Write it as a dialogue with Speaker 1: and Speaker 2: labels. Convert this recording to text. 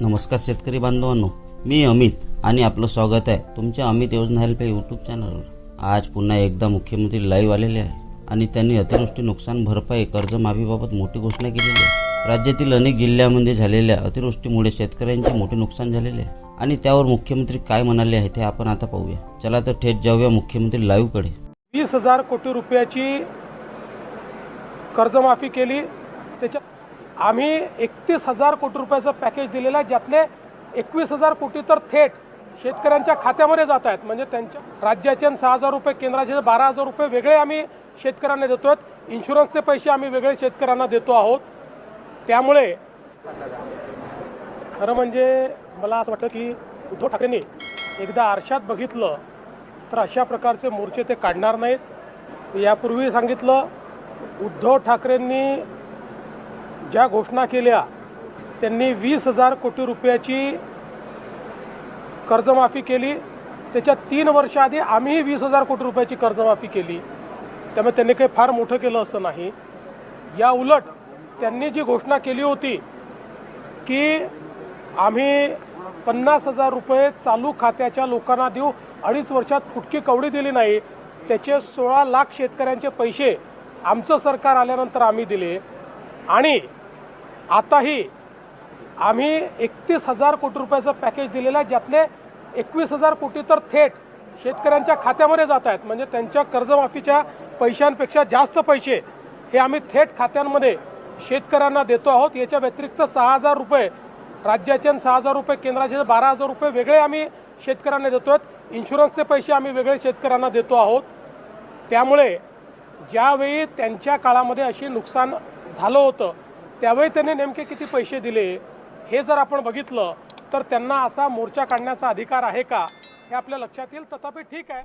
Speaker 1: नमस्कार शेतकरी बांधवांनो मी अमित आणि आपलं स्वागत आहे तुमच्या अमित योजना हेल्प या युट्यूब चॅनलवर आज पुन्हा एकदा मुख्यमंत्री लाईव्ह आलेले आहे आणि त्यांनी अतिवृष्टी नुकसान भरपाई कर्जमाफीबाबत मोठी घोषणा केलेली आहे. राज्यातील अनेक जिल्ह्यामध्ये झालेल्या अतिवृष्टीमुळे शेतकऱ्यांचे मोठे नुकसान झालेले आहे. आणि त्यावर मुख्यमंत्री काय म्हणाले आहे ते आपण आता पाहूया. चला तर थेट जाऊया मुख्यमंत्री लाईव्हकडे
Speaker 2: वीस हजार कोटी रुपयाची कर्जमाफी केली. त्याच्या आम्ही एकतीस हजार कोटी रुपयाचं पॅकेज दिलेलं आहे ज्यातले एकवीस हजार कोटी तर थेट शेतकऱ्यांच्या खात्यामध्ये जात आहेत. म्हणजे त्यांच्या राज्याचे सहा हजार रुपये केंद्राचे बारा हजार रुपये वेगळे आम्ही शेतकऱ्यांना देतो आहेत इन्शुरन्सचे पैसे आम्ही वेगळे शेतकऱ्यांना देतो आहोत. त्यामुळे खरं म्हणजे मला असं वाटतं की उद्धव ठाकरेंनी एकदा आरशात बघितलं तर अशा प्रकारचे मोर्चे ते काढणार नाहीत. यापूर्वी सांगितलं उद्धव ठाकरेंनी ज्या घोषणा केल्या त्यांनी वीस हजार कोटी रुपयाची कर्जमाफी केली. त्याच्या तीन वर्षाआधी आम्हीही वीस हजार कोटी रुपयाची कर्जमाफी केली. त्यामुळे त्यांनी काही फार मोठं केलं असं नाही. या उलट त्यांनी जी घोषणा केली होती की आम्ही पन्नास हजार रुपये चालू खात्याच्या लोकांना देऊ अडीच वर्षात फुटकी कवडी दिली नाही त्याचे सोळा लाख शेतकऱ्यांचे पैसे आमचं सरकार आल्यानंतर आम्ही दिले. आणि आताही आम्ही एकतीस हजार कोटी रुपयाचं पॅकेज दिलेलं आहे ज्यातले एकवीस हजार कोटी तर थेट शेतकऱ्यांच्या खात्यामध्ये जात आहेत. म्हणजे त्यांच्या कर्जमाफीच्या पैशांपेक्षा जास्त पैसे हे आम्ही थेट खात्यांमध्ये शेतकऱ्यांना देतो आहोत. याच्या व्यतिरिक्त सहा हजार रुपये राज्याचे आणि सहा हजार रुपये केंद्राचे बारा हजार रुपये वेगळे आम्ही शेतकऱ्यांना देतो आहेत इन्शुरन्सचे पैसे आम्ही वेगळे शेतकऱ्यांना देतो आहोत. त्यामुळे ज्यावेळी त्यांच्या काळामध्ये अशी नुकसान झालं होतं. त्यावेळी त्यांनी नेमके किती पैसे दिले हे जर आपण बघितलं तर त्यांना असा मोर्चा काढण्याचा अधिकार आहे का हे आपल्या लक्षात येईल. तथापि ठीक आहे.